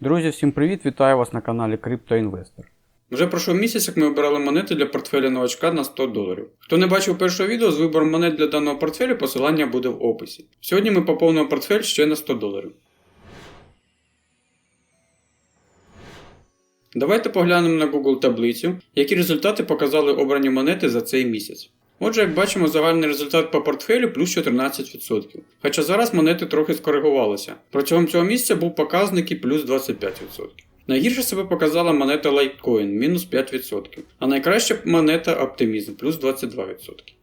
Друзі, всім привіт! Вітаю вас на каналі CryptoInvestor. Вже пройшов місяць, як ми обирали монети для портфеля новачка на 100 доларів. Хто не бачив першого відео з вибором монет для даного портфелю, посилання буде в описі. Сьогодні ми поповнимо портфель ще на 100 доларів. Давайте поглянемо на Google таблицю, які результати показали обрані монети за цей місяць. Отже, як бачимо, загальний результат по портфелю плюс 14%. Хоча зараз монети трохи скоригувалися. Протягом цього місяця був показник і плюс 25%. Найгірше себе показала монета Litecoin мінус 5%, а найкраща монета Optimism плюс 22%.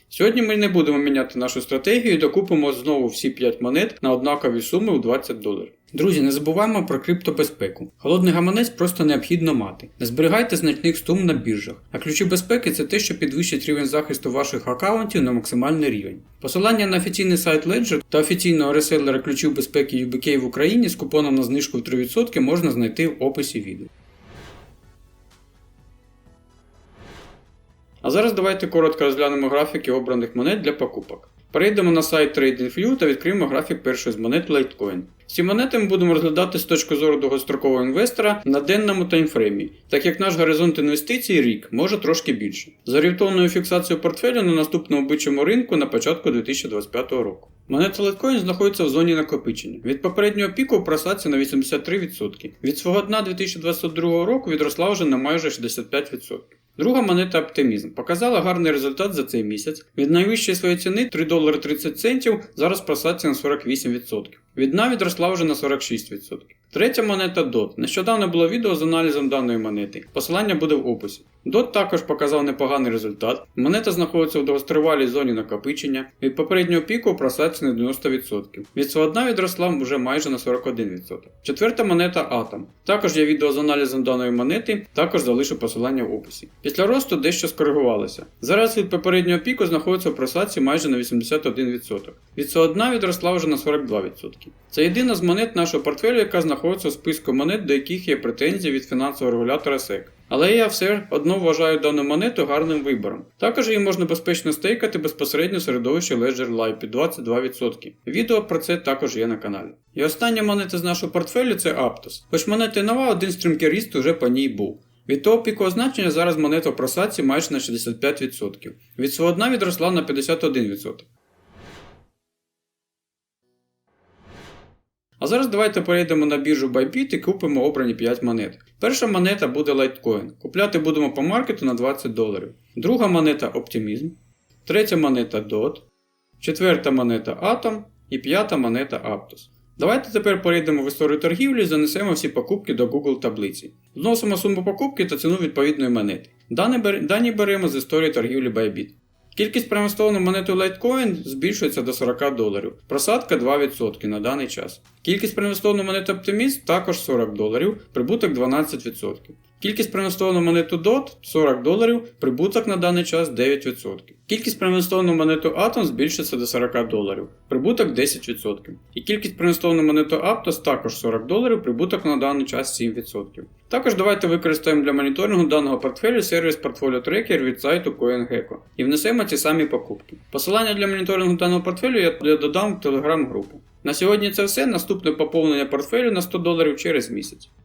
Сьогодні ми не будемо міняти нашу стратегію і докупимо знову всі 5 монет на однакові суми у 20 доларів. Друзі, не забуваємо про криптобезпеку. Холодний гаманець просто необхідно мати. Не зберігайте значних сум на біржах, а ключі безпеки це те, що підвищить рівень захисту ваших аккаунтів на максимальний рівень. Посилання на офіційний сайт Ledger та офіційного реселера ключів безпеки UBK в Україні з купоном на знижку в 3% можна знайти в описі відео. А зараз давайте коротко розглянемо графіки обраних монет для покупок. Перейдемо на сайт TradingView та відкриємо графік першої з монет Litecoin. Ці монети ми будемо розглядати з точки зору довгострокового інвестора на денному таймфреймі, так як наш горизонт інвестицій рік може трошки більше. За орієнтовною фіксацією портфелю на наступному бичому ринку на початку 2025 року. Монета Litecoin знаходиться в зоні накопичення. Від попереднього піку просадці на 83%. Від свого дна 2022 року відросла вже на майже 65%. Друга монета Оптимізм показала гарний результат за цей місяць. Від найвищої своєї ціни 3 долари 30 центів зараз просадці на 48%. Від дна відросла вже на 46%. Третя монета DOT. Нещодавно було відео з аналізом даної монети. Посилання буде в описі. DOT також показав непоганий результат. Монета знаходиться в довгостривалій зоні накопичення. Від попереднього піку просадці на 90%. Від свого дна відросла вже майже на 41%. Четверта монета Atom. Також є відео з аналізом даної монети, також залишу посилання в описі. Після росту дещо скоригувалося. Зараз від попереднього піку знаходиться в просадці майже на 81%. Від свого дна відросла вже на 42%. Це єдина з монет нашого портфелю, яка знаходиться у списку монет, до яких є претензії від фінансового регулятора SEC. Але я все одно вважаю дану монету гарним вибором. Також її можна безпечно стейкати безпосередньо в середовищі Ledger Live під 22%. Відео про це також є на каналі. І остання монета з нашого портфелю це Aptos. Хоч монета нова, один стрімкий ріст уже по ній був. Від того пікового значення зараз монета в просадці майже на 65%. Від свого дна відросла на 51%. А зараз давайте перейдемо на біржу Bybit і купимо обрані 5 монет. Перша монета буде Litecoin. Купляти будемо по маркету на 20 доларів. Друга монета Optimism. Третя монета DOT. Четверта монета Atom. І п'ята монета Aptos. Давайте тепер перейдемо в історію торгівлі і занесемо всі покупки до Google таблиці. Вносимо суму покупки та ціну відповідної монети. Дані. Беремо з історії торгівлі Bybit. Кількість проінвестованої монети Litecoin збільшується до 40 доларів. Просадка 2% на даний час. Кількість проінвестованої монети Optimist також 40 доларів, прибуток 12%. Кількість проінвестованої монету DOT 40 доларів, прибуток на даний час 9%. Кількість проінвестованої монету Atom збільшиться до 40 доларів, прибуток 10%. І кількість проінвестованої монету Aptos також 40 доларів, прибуток на даний час 7%. Також давайте використаємо для моніторингу даного портфелю сервіс Portfolio Tracker від сайту CoinGecko і внесемо ці самі покупки. Посилання для моніторингу даного портфелю я додам в телеграм-групу. На сьогодні це все. Наступне поповнення портфелю на 100 доларів через місяць.